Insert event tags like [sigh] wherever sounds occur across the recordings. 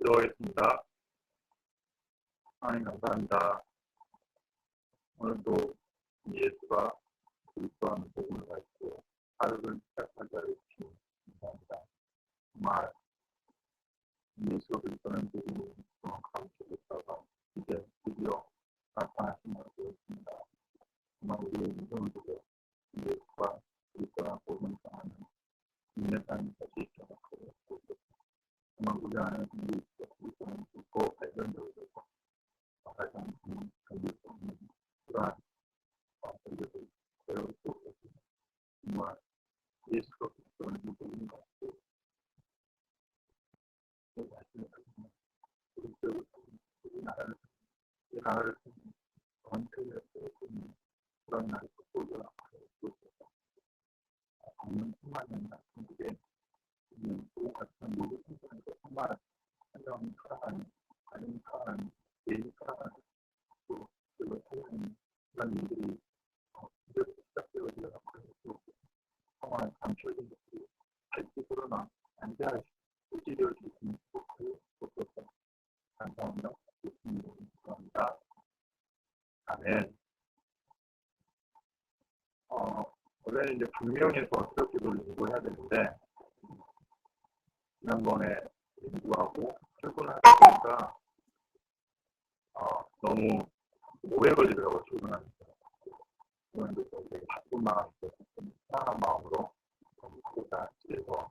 기도하겠습니다. 하나님 감사합니다. 오늘도 예수가 그리스도하는 복음을 가지고 하루를 시작할 자를 주시니 감사합니다. 정말 예수 그리스도는 복음을 가르치고 있다가 이제 드디어 나타나신 걸 보였습니다. 정말 우리의 인생을 보고 예수가 그리스도나 복음을 전하는 인내사님 다시 있어 생기 있어 그리스도는 듣고 발견되고 되고 가장 견딜 수 없는 그러한 관계를 배울 수 없고 정말 예수가 그리스도는 복음을 가지고 그 말씀을 가지고 그리스도를 우리 나라를 이 나라를 전체를 세우는 그런 날이 보여라 하고 있어서 방문 뿐만 아니라 있는 또 같은 모든 생산에서 정말 한정이 살아가는 가정이 살아가는 개인이 살아가는 또 그걸 살아가는 그런 일들이 이제부터 시작되어지더라고 그래서 정말 감춰진 것들이 밝게 드러나 안대하시 주시는 것을 보셔서 감사합니다. 예수님으로 감사합니다. 아멘. 어, 원래는 이제 분명해서 어떻게 돌리고 해야 되는데, 지난번에 공부하고 출근을 하니까, 어, 너무 오래 걸리더라고요, 출근하니까. 그런데 또 되게 바쁜 있어서 좀 편안한 마음으로 공부하고자 집에서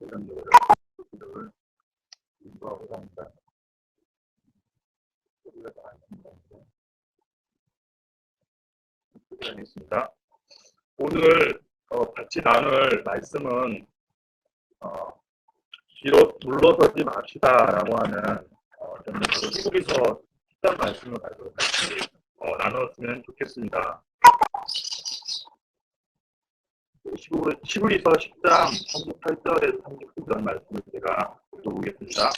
이런 노래를, 공부하고 합니다. 소리가 잘안 나는데. 하겠습니다. 오늘 어, 같이 나눌 말씀은 어, 뒤로 물러서지 맙시다라고 하는 어, 좀 히브리서 10장 말씀을 가지고 같이 어, 나눴으면 좋겠습니다. 히브리, 히브리서 10장 38절에서 39절 말씀을 제가 읽어보겠습니다.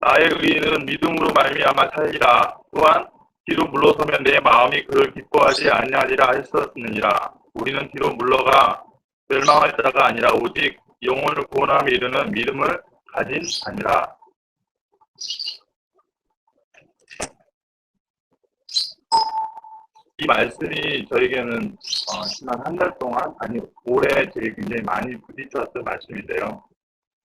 나의 의인은 믿음으로 말미암아 살리라. 또한 뒤로 물러서면 내 마음이 그를 기뻐하지 아니하리라 했었느니라. 우리는 뒤로 물러가 멸망할 자가 아니라 오직 영혼을 구원함에 이르는 믿음을 가진 자니라. 이 말씀이 저에게는 어, 지난 한 달 동안 아니 올해 제게 굉장히 많이 부딪혔던 말씀인데요.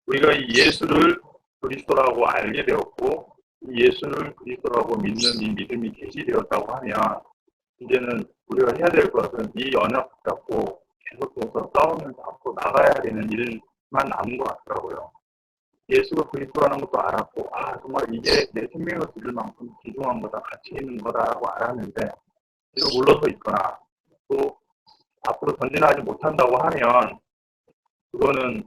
우리가 이 예수를 그리스도라고 알게 되었고 예수를 그리스도라고 믿는 이 믿음이 계시되었다고 하면 이제는 우리가 해야 될 것은 이 언약 붙잡고 계속해서 싸우면서 앞으로 나가야 되는 일만 남은 것 같더라고요. 예수가 그리스도라는 것도 알았고 아 정말 이게 내 생명을 드릴 만큼 귀중한 거다 가치 있는 거다라고 알았는데 뒤로 물러서 있거나 또 앞으로 전진하지 못한다고 하면 그거는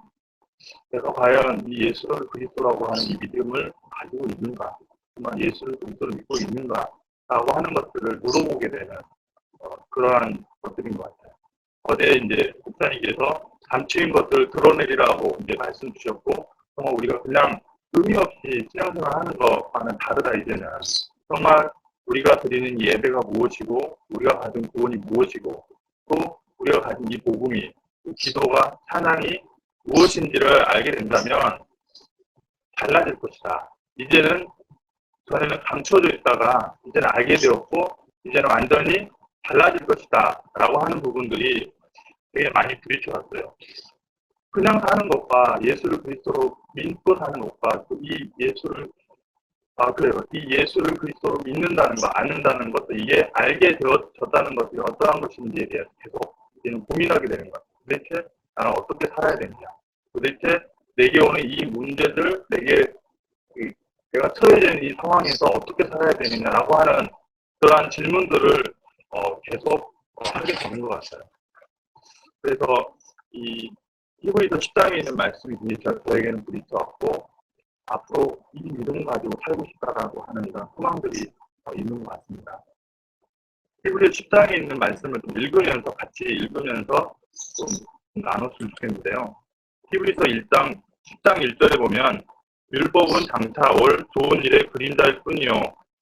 내가 과연 이 예수를 그리스도라고 하는 이 믿음을 가지고 있는가, 정말 예수를 그리스도를 믿고 있는가라고 하는 것들을 물어보게 되는 어, 그러한 것들인 것 같아요. 어제 이제 목사님께서 감추인 것을 드러내리라고 이제 말씀 주셨고, 정말 우리가 그냥 의미 없이 신앙생활 하는 것과는 다르다 이제는 정말 우리가 드리는 예배가 무엇이고, 우리가 받은 구원이 무엇이고, 또 우리가 가진 이 복음이, 기도가, 찬양이 무엇인지를 알게 된다면 달라질 것이다. 이제는 전에는 감춰져 있다가 이제는 알게 되었고 이제는 완전히 달라질 것이다 라고 하는 부분들이 되게 많이 부딪혀 왔어요. 그냥 사는 것과 예수를 그리스도로 믿고 사는 것과 이 예수를 아 그래요. 이 예수를 그리스도로 믿는다는 거, 아는다는 것도 이게 알게 되어졌다는 것이 어떠한 것인지에 대해서 계속 이제는 고민하게 되는 것 같아요. 도대체 나는 어떻게 살아야 되느냐. 도대체 내게 오는 이 문제들, 내게 내가 처해진 이 상황에서 어떻게 살아야 되느냐라고 하는 그러한 질문들을 어, 계속 어, 하게 되는 것 같아요. 그래서 이 히브리서 10장에 있는 말씀이 저에게는 부딪혀왔고 앞으로 이 믿음 가지고 살고 싶다라고 하는 이런 소망들이 어, 있는 것 같습니다. 히브리서 10장에 있는 말씀을 좀 읽으면서 같이 읽으면서 좀 나눴으면 좋겠는데요. 히브리서 1장 10장 1절에 보면 율법은 장차 올 좋은 일의 그림자일 뿐이요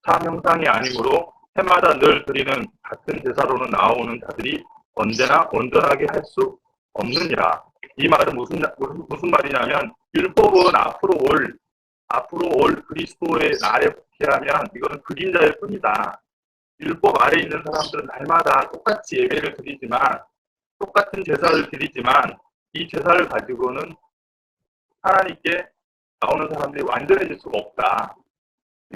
참 형상이 아니므로 해마다 늘 드리는 같은 제사로는 나오는 자들이 언제나 온전하게 할 수 없느니라. 이 말은 무슨 무슨, 무슨 말이냐면 율법은 앞으로 올 앞으로 올 그리스도의 날에 복귀하면 이거는 그림자일 뿐이다. 율법 아래 있는 사람들은 날마다 똑같이 예배를 드리지만 똑같은 제사를 드리지만 이 제사를 가지고는 하나님께 나오는 사람들이 완전해질 수가 없다.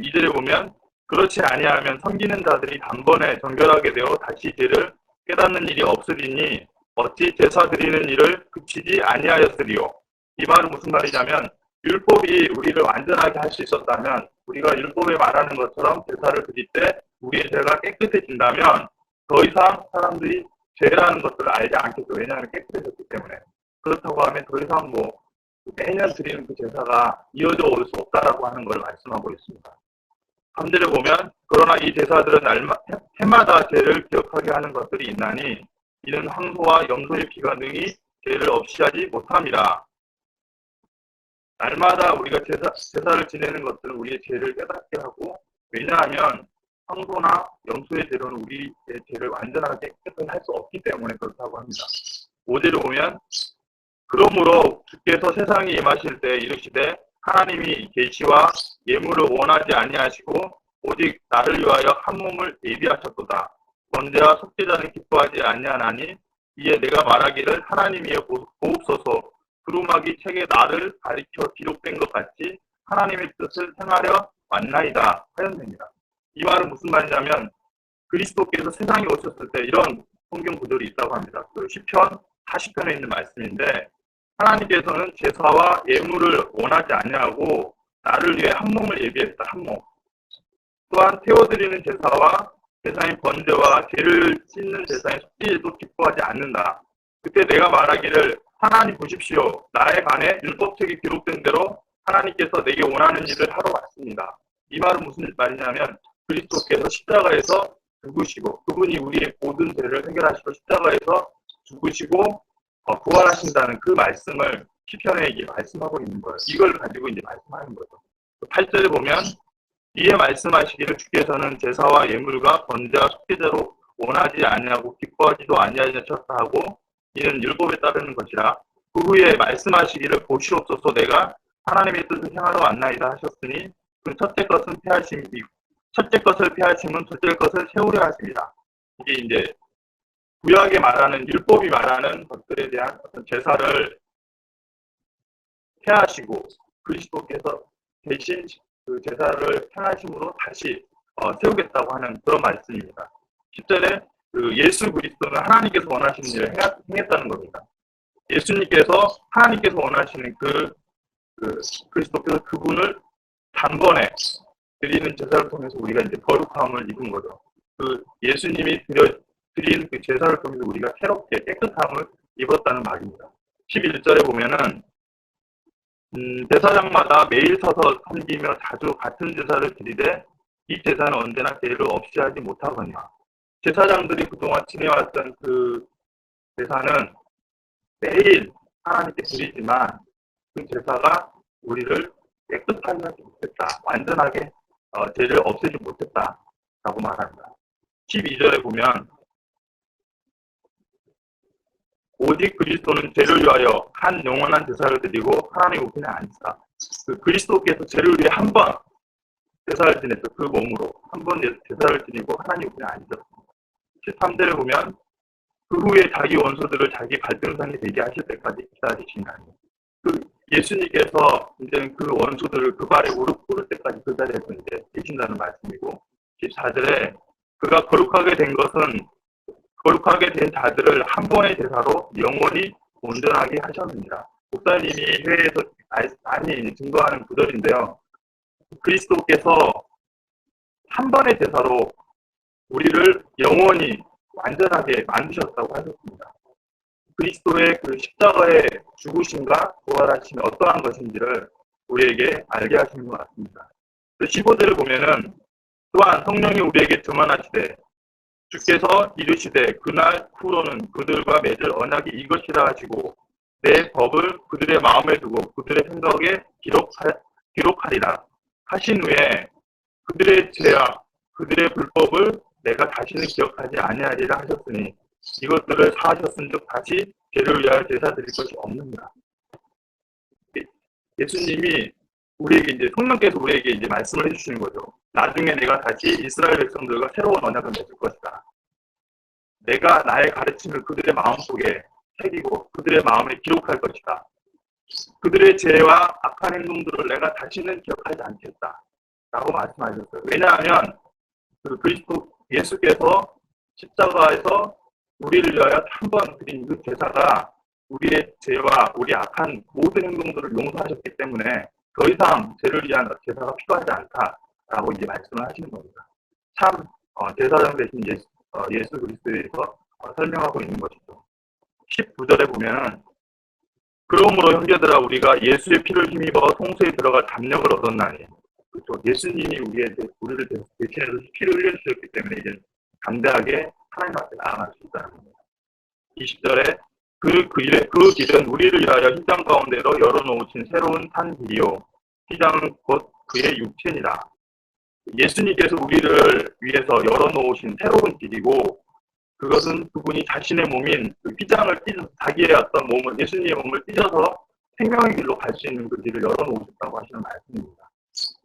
이절에 보면 그렇지 아니하면 섬기는 자들이 단번에 정결하게 되어 다시 죄를 깨닫는 일이 없으리니 어찌 제사 드리는 일을 그치지 아니하였으리요. 이 말은 무슨 말이냐면 율법이 우리를 완전하게 할 수 있었다면 우리가 율법에 말하는 것처럼 제사를 드릴 때 우리의 죄가 깨끗해진다면 더 이상 사람들이 죄라는 것들을 알지 않겠죠. 왜냐하면 깨끗해졌기 때문에. 그렇다고 하면 더 이상 뭐 매년 드리는 그 제사가 이어져 올 수 없다라고 하는 걸 말씀하고 있습니다. 3절에 보면 그러나 이 제사들은 날마, 해마다 죄를 기억하게 하는 것들이 있나니 이는 황소와 염소의 피가 능히 죄를 없이 하지 못함이라. 날마다 우리가 제사, 제사를 지내는 것들은 우리의 죄를 깨닫게 하고 왜냐하면 황소나 염소의 죄로는 우리의 죄를 완전하게 깨끗하게 할수 없기 때문에 그렇다고 합니다. 5절을 보면 그러므로 주께서 세상에 임하실 때 이르시되 하나님이 계시와 예물을 원하지 아니하시고 오직 나를 위하여 한 몸을 예비하셨도다. 번제와 속죄자는 기뻐하지 아니하나니 이에 내가 말하기를 하나님이여 보옵소서 두루마기 책에 나를 가리켜 기록된 것 같이 하나님의 뜻을 행하려 왔나이다 하였습니다. 이 말은 무슨 말이냐면 그리스도께서 세상에 오셨을 때 이런 성경 구절이 있다고 합니다. 그 시편 40편에 있는 말씀인데 하나님께서는 제사와 예물을 원하지 아니하고 나를 위해 한 몸을 예비했다. 한 몸. 또한 태워드리는 제사와 제사인 번제와 죄를 씻는 제사인 속죄도 기뻐하지 않는다. 그때 내가 말하기를 하나님 보십시오. 나에 관해 율법책에 기록된 대로 하나님께서 내게 원하는 일을 하러 왔습니다. 이 말은 무슨 말이냐면 그리스도께서 십자가에서 죽으시고 그분이 우리의 모든 죄를 해결하시고 십자가에서 죽으시고 어, 부활하신다는 그 말씀을 시편에 이게 말씀하고 있는 거예요. 이걸 가지고 이제 말씀하는 거죠. 8절에 보면 이에 말씀하시기를 주께서는 제사와 예물과 번제와 속죄제로 원하지 아니하고 기뻐하지도 아니하셨다 하고 이는 율법에 따르는 것이라 그 후에 말씀하시기를 보시옵소서 내가 하나님의 뜻을 향하러 왔나이다 하셨으니 그 첫째 것은 피하심이 첫째 것을 피하심은 둘째 것을 세우려 하십니다. 이게 이제 구약에 말하는 율법이 말하는 것들에 대한 어떤 제사를 폐하시고 그리스도께서 대신 그 제사를 폐하심으로 다시 어, 세우겠다고 하는 그런 말씀입니다. 10절에 그 예수 그리스도는 하나님께서 원하시는 일을 행했다는 겁니다. 예수님께서 하나님께서 원하시는 그, 그 그리스도께서 그분을 단번에 드리는 제사를 통해서 우리가 이제 거룩함을 입은 거죠. 그 예수님이 드려, 드린 그 제사를 통해서 우리가 새롭게 깨끗함을 입었다는 말입니다. 11절에 보면은 음, 제사장마다 매일 서서 섬기며 자주 같은 제사를 드리되 이 제사는 언제나 죄를 없이 하지 못하거니와 제사장들이 그동안 지내왔던 그 제사는 매일 하나님께 드리지만 그 제사가 우리를 깨끗하게 하지 못했다. 완전하게 어, 죄를 없애지 못했다라고 말합니다. 12절에 보면 오직 그리스도는 죄를 위하여 한 영원한 제사를 드리고 하나님 우편에 앉으사 그 그리스도께서 죄를 위해 한 번 제사를 지냈어 그 몸으로 한 번 제사를 지니고 하나님 우편에 앉으셨습니다. 13절에 보면 그 후에 자기 원수들을 자기 발등상에 되게 하실 때까지 기다리시나니 그 예수님께서 이제는 그 원수들을 그 발에 무릎 꿇을 때까지 그 자리에서 이제 계신다는 말씀이고 14절에 그가 거룩하게 된 것은 거룩하게 된 자들을 한 번의 제사로 영원히 온전하게 하셨습니다. 목사님이 회에서 많이 증거하는 구절인데요. 그리스도께서 한 번의 제사로 우리를 영원히 완전하게 만드셨다고 하셨습니다. 그리스도의 그 십자가의 죽으심과 부활하심이 어떠한 것인지를 우리에게 알게 하시는 것 같습니다. 15절을 그 보면은 또한 성령이 우리에게 주만하시되 주께서 이르시되 그날 후로는 그들과 맺을 언약이 이것이라 하시고 내 법을 그들의 마음에 두고 그들의 생각에 기록하, 기록하리라 하신 후에 그들의 죄와 그들의 불법을 내가 다시는 기억하지 아니하리라 하셨으니 이것들을 사하셨은즉 다시 죄를 위하여 제사 드릴 것이 없느니라. 예수님이 우리에게 이제 성령께서 우리에게 이제 말씀을 해주시는 거죠. 나중에 내가 다시 이스라엘 백성들과 새로운 언약을 맺을 것이다. 내가 나의 가르침을 그들의 마음속에 새기고 그들의 마음에 기록할 것이다. 그들의 죄와 악한 행동들을 내가 다시는 기억하지 않겠다. 라고 말씀하셨어요. 왜냐하면 그 그리스도 예수께서 십자가에서 우리를 위하여 한 번 드린 그 제사가 우리의 죄와 우리 악한 모든 행동들을 용서하셨기 때문에 더 이상 죄를 위한 제사가 필요하지 않다라고 이제 말씀을 하시는 겁니다. 참 어, 제사장 대신 예수, 어, 예수 그리스도에서 어, 설명하고 있는 것이죠. 19절에 보면 그러므로 형제들아 우리가 예수의 피를 힘입어 성소에 들어가 담력을 얻었나니 그렇죠. 예수님이 우리의 우리를 대신해서 피를 흘려주셨기 때문에 이제 담대하게 하나님 앞에 나아갈 수 있다는 겁니다. 20절에 그, 그, 그 길은 우리를 위하여 휘장 가운데로 열어놓으신 새로운 산 길이요. 휘장은 곧 그의 육체니라. 예수님께서 우리를 위해서 열어놓으신 새로운 길이고, 그것은 그분이 자신의 몸인 그 휘장을 찢어 자기의 어떤 몸을, 예수님의 몸을 찢어서 생명의 길로 갈 수 있는 그 길을 열어놓으셨다고 하시는 말씀입니다.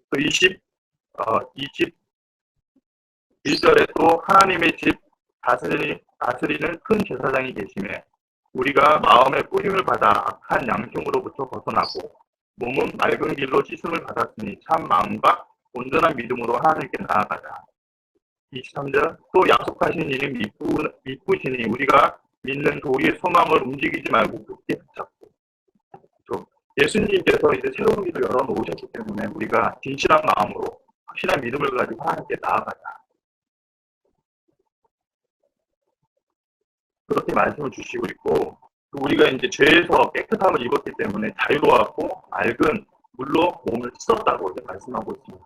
그 20, 어, 21절에 또 하나님의 집 다스리, 다스리는 큰 제사장이 계심에 우리가 마음의 뿌림을 받아 악한 양심으로부터 벗어나고 몸은 맑은 길로 씻음을 받았으니 참 마음과 온전한 믿음으로 하나님께 나아가자. 23절 또 약속하신 이는 믿고, 믿으시니 우리가 믿는 도리의 소망을 움직이지 말고 굳게 붙잡고 예수님께서 이제 새로운 길을 열어놓으셨기 때문에 우리가 진실한 마음으로 확실한 믿음을 가지고 하나님께 나아가자. 그렇게 말씀을 주시고 있고 우리가 이제 죄에서 깨끗함을 입었기 때문에 자유로웠고 맑은 물로 몸을 씻었다고 이제 말씀하고 있습니다.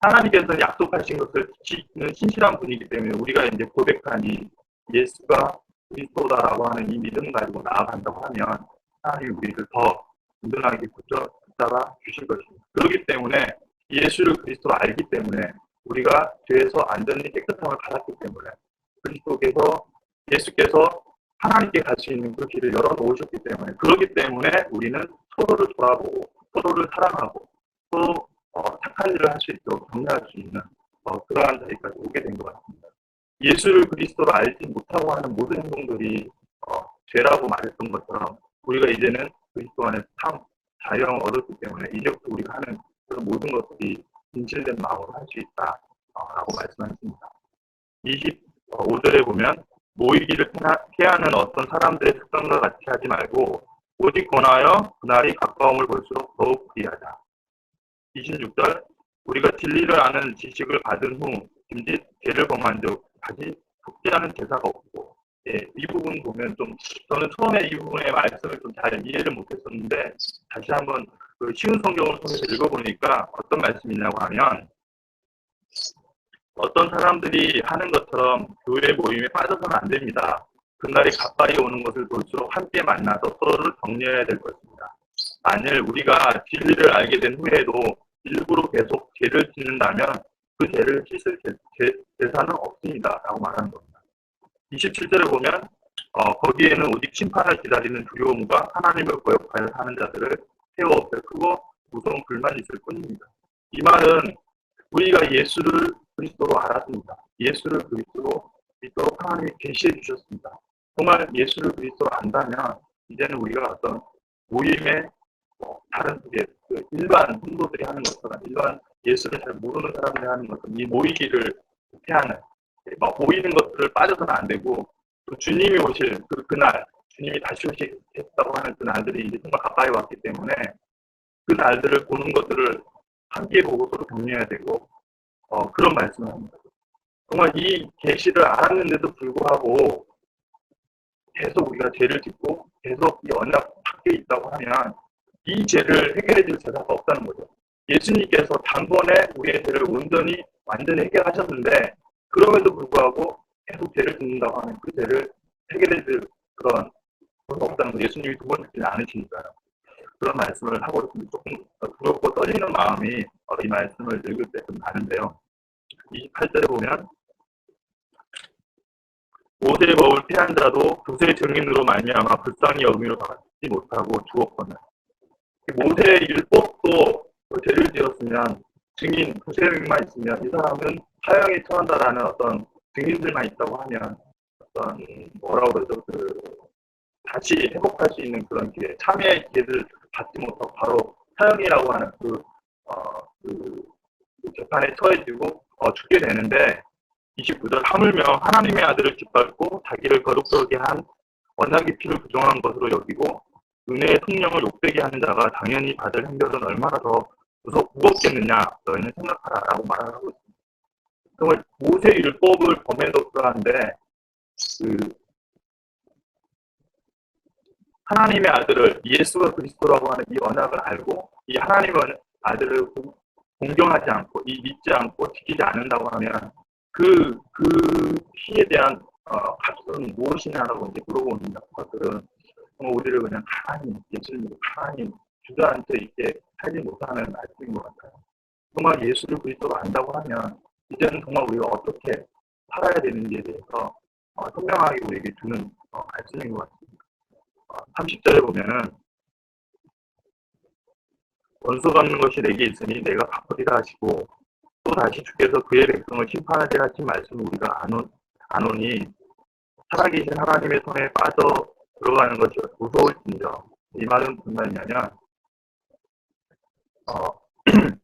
하나님께서 약속하신 것을 지키는 신실한 분이기 때문에 우리가 이제 고백하니 예수가 그리스도다라고 하는 이 믿음 가지고 나아간다고 하면 하나님 우리를 더 든든하게 붙잡아 주실 것입니다. 그렇기 때문에 예수를 그리스도로 알기 때문에 우리가 죄에서 완전히 깨끗함을 받았기 때문에 그리스도께서 예수께서 하나님께 갈 수 있는 그 길을 열어놓으셨기 때문에 그렇기 때문에 우리는 서로를 돌아보고 서로를 사랑하고 서로 어, 착한 일을 할 수 있도록 격려할 수 있는 어, 그러한 자리까지 오게 된 것 같습니다. 예수를 그리스도로 알지 못하고 하는 모든 행동들이 어, 죄라고 말했던 것처럼 우리가 이제는 그리스도 안에 참 자유함을 얻었기 때문에 이제부터 우리가 하는 그런 모든 것들이 진실된 마음으로 할 수 있다라고 말씀하십니다. 25절에 보면 모이기를 피하는 어떤 사람들의 습관과 같이 하지 말고 오직 권하여 그날이 가까움을 볼수록 더욱 그리하자. 26절 우리가 진리를 아는 지식을 받은 후 김짓 죄를 범한 적 다시 속죄하는 제사가 없고 예, 이 부분 보면 좀 저는 처음에 이 부분의 말씀을 좀 잘 이해를 못했었는데 다시 한번 그 쉬운 성경을 통해서 읽어보니까 어떤 말씀이냐고 하면 어떤 사람들이 하는 것처럼 교회 모임에 빠져서는 안 됩니다. 그날이 가까이 오는 것을 볼수록 함께 만나서 서로를 격려해야 될 것입니다. 만일 우리가 진리를 알게 된 후에도 일부러 계속 죄를 짓는다면 그 죄를 씻을 제, 사는 없습니다. 라고 말하는 겁니다. 27절에 보면 어, 거기에는 오직 심판을 기다리는 두려움과 하나님을 거역하여 사는 자들을 세워 없애 크고 무서운 불만이 있을 뿐입니다. 이 말은 우리가 예수를 그리스도로 알았습니다. 예수를 그리스도로 믿도록 하나님이 계시해 주셨습니다. 정말 예수를 그리스도로 안다면 이제는 우리가 어떤 모임에 뭐 다른 그 일반 성도들이 하는 것처럼 일반 예수를 잘 모르는 사람들이 하는 것처럼 이 모이기를 피하는 막 모이는 것들을 빠져서는 안 되고 또 주님이 오실 그 그날 주님이 다시 오시겠다고 하는 그 날들이 이제 정말 가까이 왔기 때문에 그 날들을 보는 것들을 함께 보고 서로 격려해야 되고 어, 그런 말씀을 합니다. 정말 이 계시를 알았는데도 불구하고 계속 우리가 죄를 짓고 계속 이 언약 밖에 있다고 하면 이 죄를 해결해 줄 제사가 없다는 거죠. 예수님께서 단번에 우리의 죄를 온전히 완전히 해결하셨는데 그럼에도 불구하고 계속 죄를 짓는다고 하면 그 죄를 해결해 줄 그런 것가 없다는 거죠. 예수님이 두 번 죽지는 않으시니까요. 그런 말씀을 하고 있습니다. 조금 두렵고 떨리는 마음이 이 말씀을 읽을 때 좀 나는데요. 28절에 보면 모세의 법을 피한 자도 두세 증인으로 말미암아 불쌍히 여기로 받지 못하고 죽었거늘. 모세의 율법도 죄를 지었으면 증인 두세 명만 있으면 이 사람은 사형에 처한다라는 어떤 증인들만 있다고 하면 어떤 뭐라고 그러죠 그 다시 회복할 수 있는 그런 기회 참여의 기회를 받지 못하고 바로 사형이라고 하는 그, 어, 그, 그 재판에 처해지고 어, 죽게 되는데 29절 하물며 하나님의 아들을 짓밟고 자기를 거룩하게 한 원하기 피를 부정한 것으로 여기고 은혜의 성령을 욕되게 하는 자가 당연히 받을 행렬은 얼마나 더 무섭, 무겁겠느냐 너희는 생각하라 라고 말하고 있습니다. 정말 모세 율법을 그러한데 그 하나님의 아들을 예수가 그리스도라고 하는 이 언약을 알고 이 하나님의 아들을 공경하지 않고 이 믿지 않고 지키지 않는다고 하면 그, 그 피에 대한 어, 값은 무엇이냐라고 이제 물어보는 것들은 우리를 그냥 가만히 예수님으로 가만히 주저앉아 있게 살지 못하는 말씀인 것 같아요. 정말 예수를 그리스도로 안다고 하면 이제는 정말 우리가 어떻게 살아야 되는지에 대해서 어, 선명하게 우리에게 주는 어, 말씀인 것 같습니다. 어, 30절에 보면은 원수 갚는 것이 내게 있으니 내가 갚으리라 하시고 또 다시 주께서 그의 백성을 심판하리라 하신 말씀을 우리가 안, 오니 살아계신 하나님의 손에 빠져 들어가는 것이 무서울진저 이 말은 무슨 말이냐면 어, [clears throat]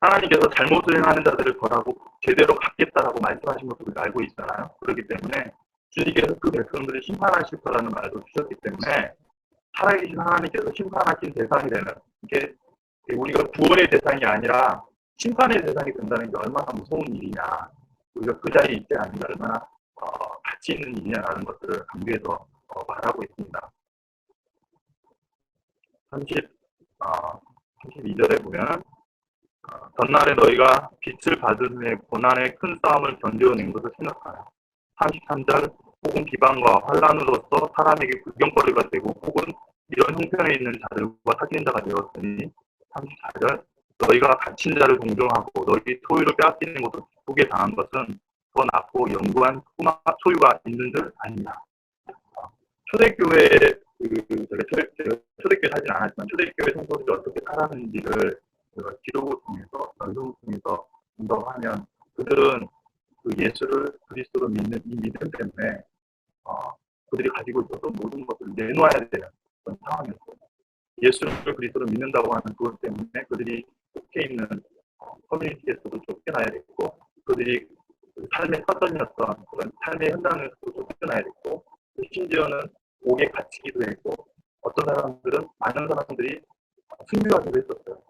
하나님께서 잘못을 행하는 자들을 벌하고 제대로 갚겠다라고 말씀하신 것을 알고 있잖아요. 그렇기 때문에 주님께서 그 백성들을 심판하실 거라는 말도 주셨기 때문에 살아계신 하나님께서 심판하신 대상이 되는 이게 우리가 구원의 대상이 아니라 심판의 대상이 된다는 게 얼마나 무서운 일이냐 우리가 그 자리에 있지 않는 게 얼마나 어, 가치 있는 일이냐라는 것들을 강조해서 어, 말하고 있습니다. 30, 어, 32절에 보면 어, 전날에 너희가 빛을 받은 후에 고난의 큰 싸움을 견뎌낸 것을 생각하라. 33절 혹은 비방과 환란으로서 사람에게 구경거리가 되고 혹은 이런 형편에 있는 자들과 사귀는 자가 되었으니 34절 너희가 갇힌 자를 동정하고 너희 소유를 빼앗기는 것을 기쁘게 당한 것은 더 낫고 영구한 소유가 있는 줄 아니냐. 초대교회 그, 그, 제가 초대교회 사진 않았지만 초대교회 성도들이 어떻게 살았는지를 기록을 통해서 연습을 통해서 분석하면 그들은 그 예수를 그리스도로 믿는 이 믿음 때문에 어, 그들이 가지고 있었던 모든 것을 내놓아야 되는 그런 상황이었어요. 예수를 그리스도로 믿는다고 하는 그것 때문에 그들이 속해 있는 어, 커뮤니티에서도 쫓겨나야 됐고 그들이 그 삶의 사전이었던 그런 삶의 현장에서도 쫓겨나야 됐고 심지어는 옥에 갇히기도 했고 어떤 사람들은 많은 사람들이 승리하기도 했었어요.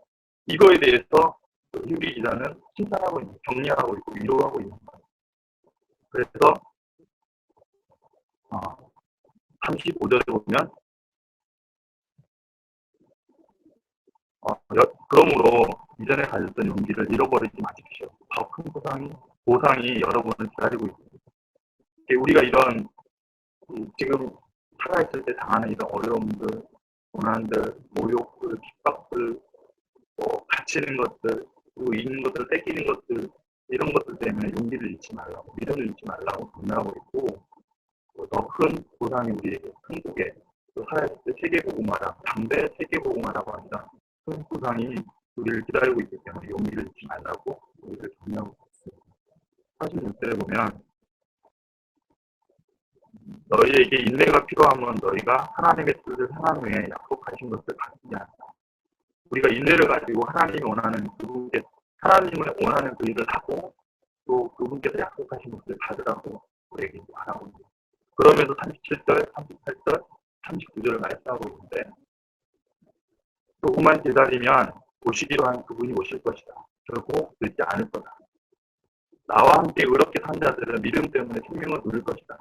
이거에 대해서 그 기자는 칭찬하고 있는, 격려하고 있고 위로하고 있는 거예요. 그래서 어, 35절에 보면 어, 그러므로 이전에 가졌던 용기를 잃어버리지 마십시오. 더 큰 보상이, 보상이 여러분을 기다리고 있습니다. 우리가 이런 지금 살아있을 때 당하는 이런 어려움들, 고난들, 모욕들, 핍박들, 뭐 갇히는 것들, 그리고 있는 것들 뺏기는 것들 이런 것들 때문에 용기를 잃지 말라고, 믿음을 잃지 말라고 권하고 있고 더큰 보상이 우리에게 한국에 또 살아있을 때 세계보고마다 담대 세계보고마라고 한다. 큰 보상이 우리를 기다리고 있기 때문에 용기를 잃지 말라고 우리를 격려하고 있습니다. 46절에 보면 너희에게 인내가 필요하면 너희가 하나님의 뜻을 행한 후에 약속하신 것을 가지지 않다. 우리가 인내를 가지고 하나님이 원하는 그분께 하나님을 원하는 그 일을 하고 또 그분께서 약속하신 것을 받으라고 우리에게 말하고 있습니다. 그러면서 37절, 38절, 39절을 말씀하고 있는데 조금만 기다리면 오시기로 한 그분이 오실 것이다. 결국 늦지 않을 거다. 나와 함께 의롭게 산 자들은 믿음 때문에 생명을 누릴 것이다.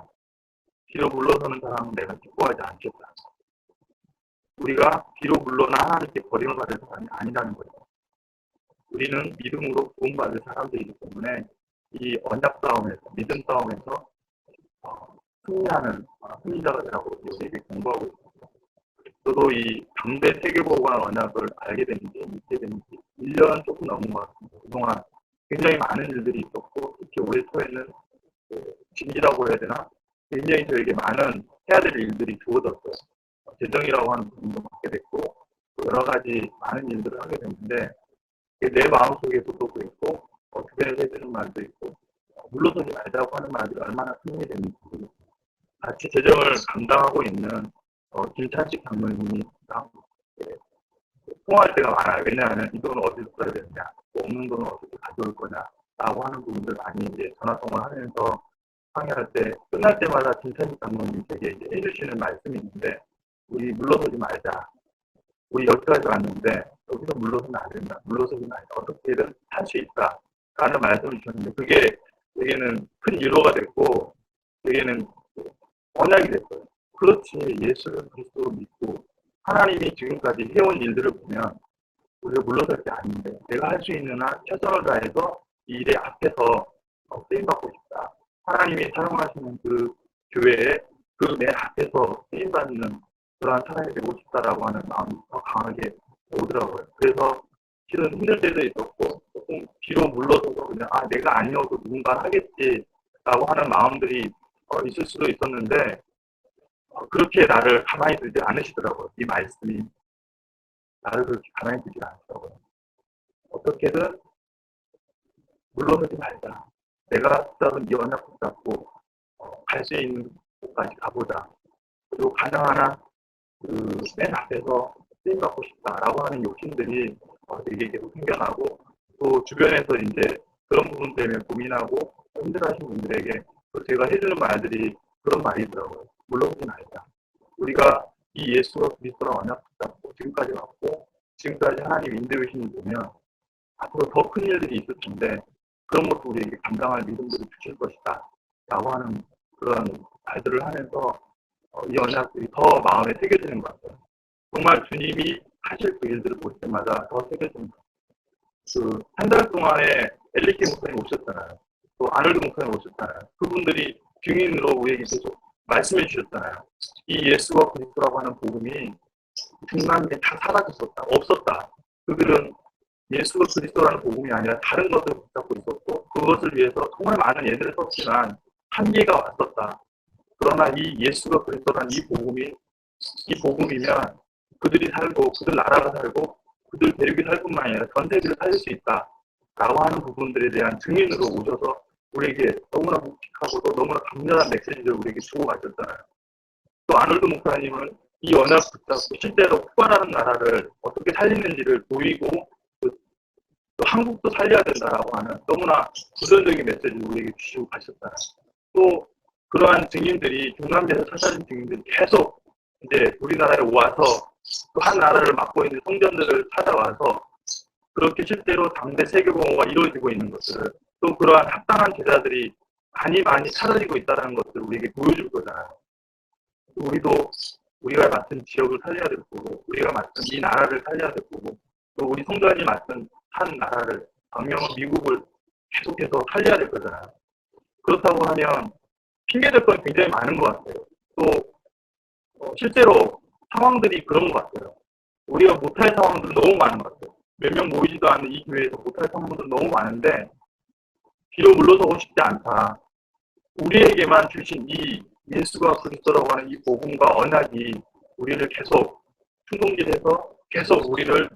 뒤로 물러서는 사람은 내가 기뻐하지 않겠다. 우리가 뒤로 물러나 하나님께 버림을 받을 사람이 아니라는 거죠. 우리는 믿음으로 구원받을 사람들이기 때문에 이 언약 싸움에서, 믿음 싸움에서 어, 승리하는 어, 승리자가 되라고 우리에게 공부하고 있습니다. 저도 이 담대 세계보고관 언약을 알게 된 지, 믿게 된 지 1년 조금 넘은 것 같습니다. 그동안 굉장히 많은 일들이 있었고, 특히 올해 초에는 그 진이라고 해야 되나? 굉장히 저에게 많은 해야 될 일들이 주어졌어요. 재정이라고 하는 부분도 맡게 됐고 또 여러 가지 많은 일들을 하게 됐는데 내 마음속에서도 그랬고 어, 주변에서 해주는 말도 있고 어, 물러서지 말자고 하는 말들이 얼마나 큰 일이 됐는지 같이 재정을 감당하고 있는 어, 김찬식 장로님이랑 예, 통화할 때가 많아요. 왜냐하면 이 돈을 어디서 써야 되느냐, 또 없는 돈을 어떻게 가져올 거냐라고 하는 부분들 많이 이제 전화 통화를 하면서 상의할 때 끝날 때마다 김찬식 이제 해주시는 말씀이 있는데 우리 물러서지 말자. 우리 여기까지 왔는데 여기서 물러서면 안 된다. 물러서지 말자. 어떻게든 할 수 있다. 라는 말씀을 주셨는데 그게 되게는 큰 위로가 됐고 되게는 언약이 됐어요. 그렇지 예수를 그리스도로 믿고 하나님이 지금까지 해온 일들을 보면 우리가 물러설 게 아닌데 내가 할 수 있는 한 최선을 다해서 이 일의 앞에서 어, 쓰임받고 싶다. 하나님이 사용하시는 그 교회에 그 맨 앞에서 쓰임받는 그러한 사람이 되고 싶다라고 하는 마음이 더 강하게 오더라고요. 그래서 실은 힘들 때도 있었고 조금 뒤로 물러서서 그냥 아 내가 아니어도 누군가 하겠지라고 하는 마음들이 어, 있을 수도 있었는데 어, 그렇게 나를 가만히 두지 않으시더라고요. 이 말씀이 나를 그렇게 가만히 두지 않더라고요. 어떻게든 물러서지 말자. 내가 붙잡은 이 언약 붙잡고 어, 갈수 있는 곳까지 가보자. 그리고 가능한 한그맨 앞에서 쓰임 받고 싶다라고 하는 욕심들이 어, 되게 계속 생겨나고 또 주변에서 이제 그런 부분 때문에 고민하고 힘들어하시는 분들에게 또 제가 해주는 말들이 그런 말이더라고요. 물러서지 말자. 우리가 이 예수가 그리스도랑 언약 붙잡고 지금까지 왔고 지금까지 하나님 인도하시는 보면 앞으로 더 큰 일들이 있을 텐데 그런 것도 우리에게 감당할 믿음들을 주실 것이다. 라고 하는 그런 말들을 하면서 어, 이 언약들이 더 마음에 새겨지는 것 같아요. 정말 주님이 하실 그 일들을 볼 때마다 더 새겨지는 것 같아요. 그 한 달 동안에 엘리케 목사님 오셨잖아요. 또 아놀드 목사님 오셨잖아요. 그분들이 증인으로 우리에게 계속 말씀해 주셨잖아요. 이 예수가 그리스도라고 하는 복음이 중남미에 다 사라졌었다. 없었다. 그들은 예수가 그리스도라는 복음이 아니라 다른 것을 붙잡고 있었고 그것을 위해서 정말 많은 예들을 썼지만 한계가 왔었다. 그러나 이 예수가 그리스도라는 이 복음이 이 복음이면 그들이 살고 그들 나라가 살고 그들 대륙이 살 뿐만 아니라 전 세계를 살릴 수 있다. 라고 하는 부분들에 대한 증인으로 오셔서 우리에게 너무나 묵직하고도 너무나 강렬한 메시지를 우리에게 주고 가셨잖아요. 또 아놀드 목사님은 이 언약 붙잡고 실제로 쿠바라는 나라를 어떻게 살리는지를 보이고 또, 또 한국도 살려야 된다라고 하는 너무나 구전적인 메시지를 우리에게 주시고 가셨잖아요. 또 그러한 증인들이 중남미에서 찾아진 증인들이 계속 이제 우리나라에 와서 또 한 나라를 맡고 있는 성전들을 찾아와서 그렇게 실제로 당대 세계공허가 이루어지고 있는 것들을 또 그러한 합당한 제자들이 많이 많이 찾아지고 있다는 것들을 우리에게 보여줄 거잖아요. 우리도 우리가 맡은 지역을 살려야 될 거고, 우리가 맡은 이 나라를 살려야 될 거고, 또 우리 성전이 맡은 한 나라를, 방명은 미국을 계속해서 살려야 될 거잖아요. 그렇다고 하면 핑계될 건 굉장히 많은 것 같아요. 또 어, 실제로 상황들이 그런 것 같아요. 우리가 못할 상황들은 너무 많은 것 같아요. 몇 명 모이지도 않는 이 교회에서 못할 상황들은 너무 많은데 뒤로 물러서고 싶지 않다. 우리에게만 주신 이 예수가 그리스도라고 하는 이 복음과 언약이 우리를 계속 충동질해서 계속 우리를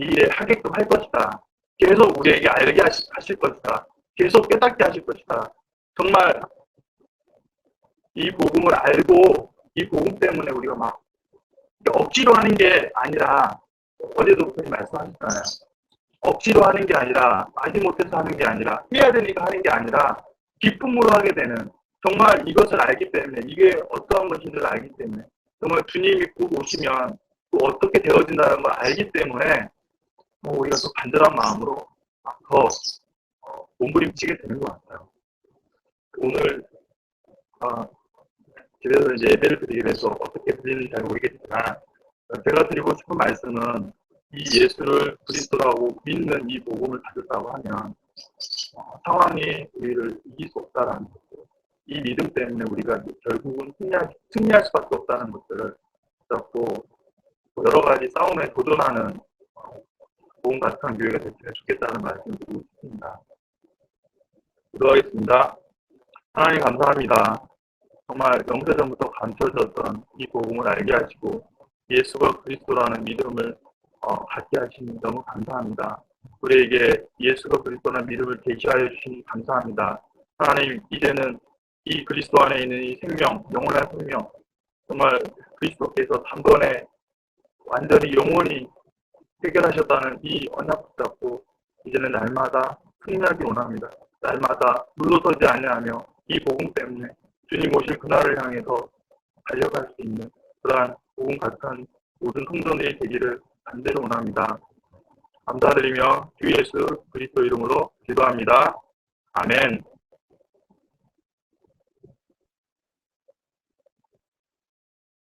이 일에 하게끔 할 것이다. 계속 우리에게 알게 하실 것이다. 계속 깨닫게 하실 것이다. 정말 이 복음을 알고 이 복음 때문에 우리가 막 억지로 하는 게 아니라 어제도 그분이 말씀하셨잖아요. 억지로 하는 게 아니라 마지 못해서 하는 게 아니라 해야 되니까 하는 게 아니라 기쁨으로 하게 되는 정말 이것을 알기 때문에 이게 어떠한 것인지를 알기 때문에 정말 주님이 곧 오시면 또 어떻게 되어진다는 걸 알기 때문에 뭐 우리가 더 간절한 마음으로 더 어, 몸부림치게 되는 것 같아요. 오늘 어, 집에서 이제 예배를 드리기 위해서 어떻게 드리는지 잘 모르겠지만 제가 드리고 싶은 말씀은 이 예수를 그리스도라고 믿는 이 복음을 가졌다고 하면 어, 상황이 우리를 이길 수 없다라는 것들, 이 믿음 때문에 우리가 결국은 승리할, 승리할 수밖에 없다는 것들을 붙잡고 여러 가지 싸움에 도전하는 어, 복음 같은 교회가 됐으면 좋겠다는 말씀을 드리고 싶습니다. 기도하겠습니다. 하나님 감사합니다. 정말 영세전부터 감춰졌던 이 복음을 알게 하시고 예수가 그리스도라는 믿음을 어, 갖게 하시니 너무 감사합니다. 우리에게 예수가 그리스도라는 믿음을 계시하여 주시니 감사합니다. 하나님 이제는 이 그리스도 안에 있는 이 생명, 영원한 생명, 정말 그리스도께서 단번에 완전히 영원히 해결하셨다는 이 언약 붙잡고 이제는 날마다 승리하기 원합니다. 날마다 물러서지 아니하며 이 복음 때문에 주님 오실 그날을 향해서 달려갈 수 있는 그러한 복음 같은 모든 성도들이 되기를 간절히 원합니다. 감사드리며 주 예수 그리스도 이름으로 기도합니다. 아멘.